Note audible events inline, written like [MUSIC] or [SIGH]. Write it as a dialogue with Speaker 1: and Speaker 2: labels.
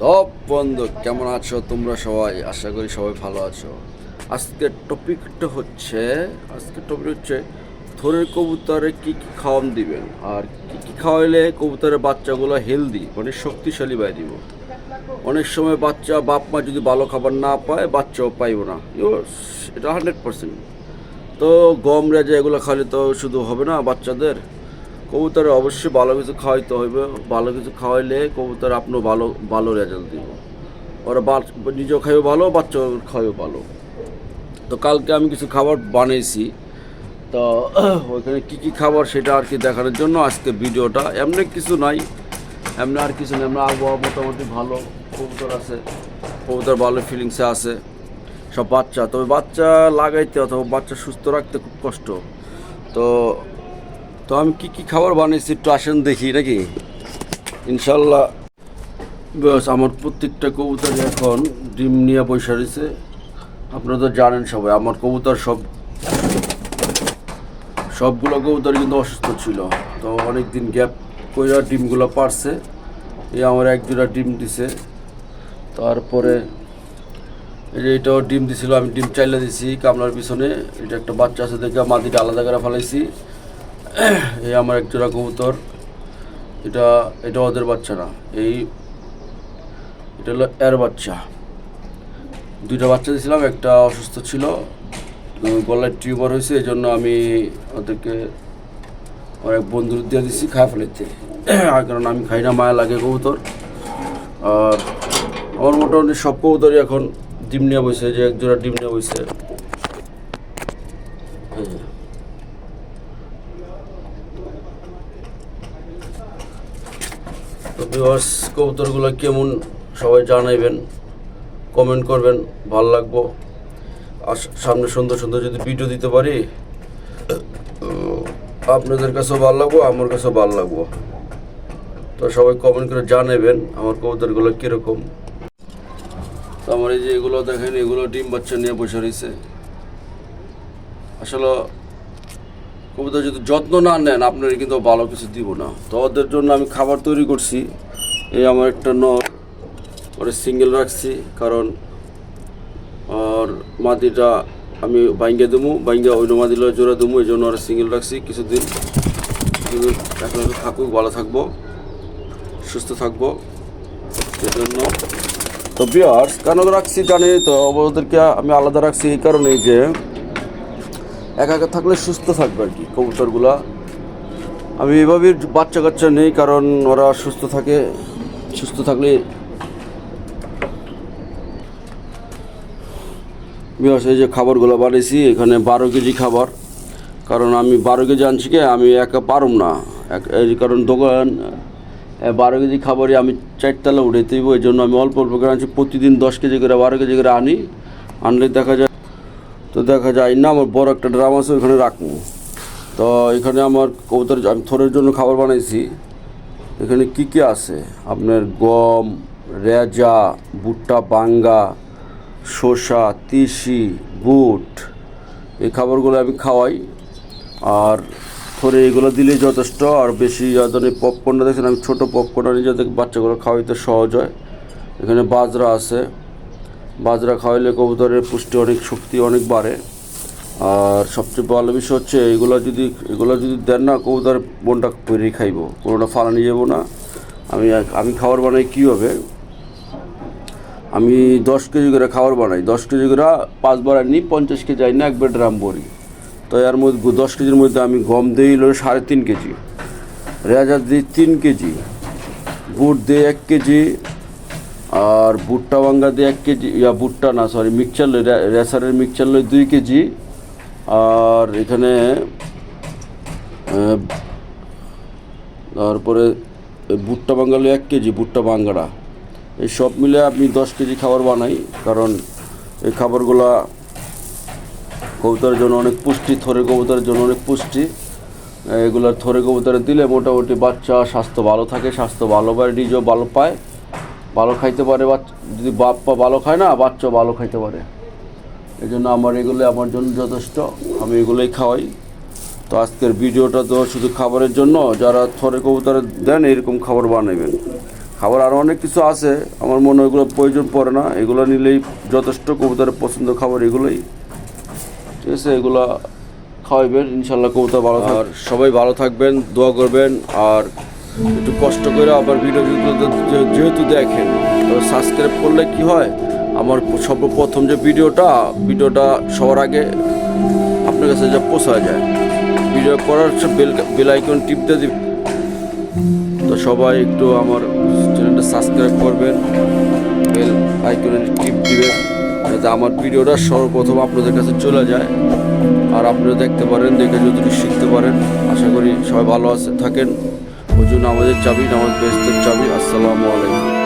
Speaker 1: সব বন্ধু, কেমন আছো তোমরা সবাই? আশা করি সবাই ভালো আছো। আজকের টপিকটা হচ্ছে, আজকের টপিক হচ্ছে থরের কবুতরে কি কি খাওয়ান দিবেন? আর কি কি খাওয়াইলে কবুতরের বাচ্চাগুলো হেলদি মানে শক্তিশালী বাই দিব? অনেক সময় বাচ্চা, বাপ মা যদি ভালো খাবার না পায়, বাচ্চাও পাইব না। এটা হান্ড্রেড পার্সেন্ট তো গম, রেজা এগুলো খাওয়ালে তো শুধু হবে না বাচ্চাদের? কবুতরে অবশ্যই ভালো কিছু খাওয়াইতে হবে ভালো কিছু খাওয়াইলে কবুতর আপনার ভালো ভালো রেজাল্ট দিব। ওরা নিজেও খাইও ভালো বাচ্চা খাইও ভালো। তো কালকে আমি কিছু খাবার বানিয়েছি তো [CLEARS THROAT] ওইখানে কী কী খাবার সেটা আর কি দেখানোর জন্য আজকে ভিডিওটা। এমনি কিছু নাই। এমনি আর কিছু নেই। এমনি আবহাওয়া মোটামুটি ভালো। কবুতর আছে। কবুতর ভালো ফিলিংসে আছে। সব বাচ্চা। তবে বাচ্চা লাগাইতে অথবা বাচ্চা সুস্থ রাখতে খুব কষ্ট। তো তো আমি কি কি খাবার বানিয়েছি একটু আসেন দেখি, নাকি? ইনশাল্লাহ। বেশ আমার প্রত্যেকটা কবুতর এখন ডিম নিয়ে বসে রয়েছে। আপনারা তো জানেন সবাই, আমার কবুতর সব সবগুলো কবুতর কিন্তু অসুস্থ ছিল। তো অনেক দিন গ্যাপ কইরা ডিমগুলো পারছে। এই আমার এক জোড়া ডিম দিছে। তারপরে এই এটাও ডিম দিছিল, আমি ডিম চাইলে দিছি কামলার পিছনে। এটা একটা বাচ্চা আছে দেখে মাটিটা আলাদা করে ফেলাইছি। এই আমার এক জোড়া কবুতর। এটা এটা ওদের বাচ্চা না। এই, এটা হলো এর বাচ্চা। দুইটা বাচ্চা দিয়েছিলাম, একটা অসুস্থ ছিল গলায় টিউমার হয়েছে এই জন্য আমি ওদেরকে অনেক বন্ধুর দিয়ে দিচ্ছি খায় ফেলাইতে আর কারণ আমি খাই না, মায়া লাগে কবুতর। আর আমার মোটামুটি সব কবুতরই এখন ডিম নিয়ে বসে, যে এক জোড়া ডিম নিয়ে বসে এই যে। বিবাস কবুতরগুলো কেমন সবাই জানাইবেন কমেন্ট করবেন, ভালো লাগবো। আর সামনে সুন্দর সুন্দর যদি ভিডিও দিতে পারি, আপনাদের কাছেও ভালো লাগবো, আমার কাছেও ভালো লাগবো। তো সবাই কমেন্ট করে জানাবেন আমার কবুতরগুলো কীরকম। তো আমার এই যে এগুলো দেখেন, এগুলো ডিম বাচ্চা নিয়ে বসে রয়েছে। আসলে কবুতর যদি যত্ন না নেন আপনার কিন্তু ভালো কিছু দিব না। তো ওদের জন্য আমি খাবার তৈরি করছি। এই আমার একটা নর, ওরে সিঙ্গেল রাখছি, কারণ আর মাটিটা আমি বাইঙ্গে দেবো বাইঙ্গে অন্য মাদিলে জোড়া দেবো, এই জন্য ওরা সিঙ্গেল রাখছি কিছুদিন। কিছুদিন একলাগে থাকুক, ভালো থাকব, সুস্থ থাকব সেজন্য তো বিয়ার্স কেন রাখছি জানি তো ওদেরকে আমি আলাদা রাখছি এই কারণেই যে একা একা থাকলে সুস্থ থাকবে আর কি, কবুতরগুলা। আমি এভাবে বাচ্চা কাচ্চা নেই, কারণ ওরা সুস্থ থাকে, সুস্থ থাকলে বিয়াস এই যে খাবারগুলো বানিয়েছি এখানে বারো কেজি খাবার। কারণ আমি বারো কেজি আনছি কে, আমি একা পারুম না। এই কারণ দোকান বারো কেজি খাবারই আমি চারতলা উঠে দিব এই জন্য আমি অল্প অল্প করে আনছি। প্রতিদিন দশ কেজি করে, বারো কেজি করে আনি। আনলে দেখা যায় তো দেখা যায়, না, আমার বড় একটা ড্রাম আছে, ওইখানে রাখব। তো এখানে আমার কবুতর, আমি থরের জন্য খাবার বানাইছি। এখানে কি কি আছে? আপনার গম, রেজা, ভুট্টা, বাঙ্গা, শসা, তিসি, বুট, এই খাবারগুলো আমি খাওয়াই। আর থরে এগুলো দিলেই যথেষ্ট, আর বেশি যাদের পপকর্নটা দেখছেন, আমি ছোটো পপকর্ন আনি যাতে বাচ্চাগুলো খাওয়াইতে সহজ হয়। এখানে বাজরা আছে বাজরা খাওয়াইলে কবুতরের পুষ্টি অনেক শক্তি অনেক বাড়ে। আর সবচেয়ে ভালো বিষয় হচ্ছে এগুলো যদি এগুলো যদি দেন না কবুতর বনটা পেরেই খাইবো। কোনোটা ফালানি যাব না। আমি আমি খাবার বানাই কীভাবে আমি দশ কেজি করে খাবার বানাই। দশ কেজি করে পাঁচ পাঁচবার আনি পঞ্চাশ কেজি আনি একবার ড্রাম ভরি। তো এর মধ্যে দশ কেজির মধ্যে আমি গম দিই হলো সাড়ে তিন কেজি। রেজা দিই তিন কেজি। বুট দিই এক কেজি। আর ভুট্টা বাঙ্গা দিয়ে এক কেজি, ইয়া, ভুট্টা না সরি মিক্সচার লই রেসারের মিক্সচার লই দুই কেজি। আর এখানে তারপরে ভুট্টা বাঙ্গা লই এক কেজি, ভুট্টা বাঙ্গাটা এই সব মিলে আমি দশ কেজি খাবার বানাই, কারণ এই খাবারগুলা কবুতরের জন্য অনেক পুষ্টি, থরে কবুতরের জন্য অনেক পুষ্টি। এগুলো থরে কবুতরে দিলে মোটামুটি বাচ্চা স্বাস্থ্য ভালো থাকে, স্বাস্থ্য ভালো পায়, নিজেও ভালো পায়। ভালো খাইতে পারে বাচ্চা, যদি বাপ ভালো খায় না, বাচ্চা ভালো খাইতে পারে। এই জন্য আমার এগুলো আমার জন্য যথেষ্ট, আমি এগুলোই খাওয়াই। তো আজকের ভিডিওটা তো শুধু খাবারের জন্য, যারা থরে কবুতরে দেন, এরকম খাবার বানাবেন খাবার আরও অনেক কিছু আছে, আমার মনে হয় এগুলো প্রয়োজন পড়ে না। এগুলো নিলেই যথেষ্ট কবুতরের পছন্দ খাবার এগুলোই। ঠিক আছে, এগুলো খাওয়াইবেন ইনশাল্লাহ কবুতর ভালো আর সবাই ভালো থাকবেন, দোয়া করবেন, আর একটু কষ্ট করে আবার ভিডিও যেহেতু- দেখেন সাবস্ক্রাইব করলে কি হয়? আমার সর্বপ্রথম যে ভিডিওটা ভিডিওটা সবার আগে আপনার কাছে যা পোষা যায়। ভিডিও করার বেল বেল আইকন টিপতে দিবেন তো সবাই একটু আমার চ্যানেলটা সাবস্ক্রাইব করবেন। বেল আইকনে টিপ দিবেন, যাতে আমার ভিডিওটা সর্বপ্রথম আপনাদের কাছে চলে যায়। আর আপনারা দেখতে পারেন, দেখে যতটুকু শিখতে পারেন। আশা করি সবাই ভালো আছে থাকেন। ওই নামাজের চাবি নামাজ বেস্তের চাবি আসসালামু আলাইকুম।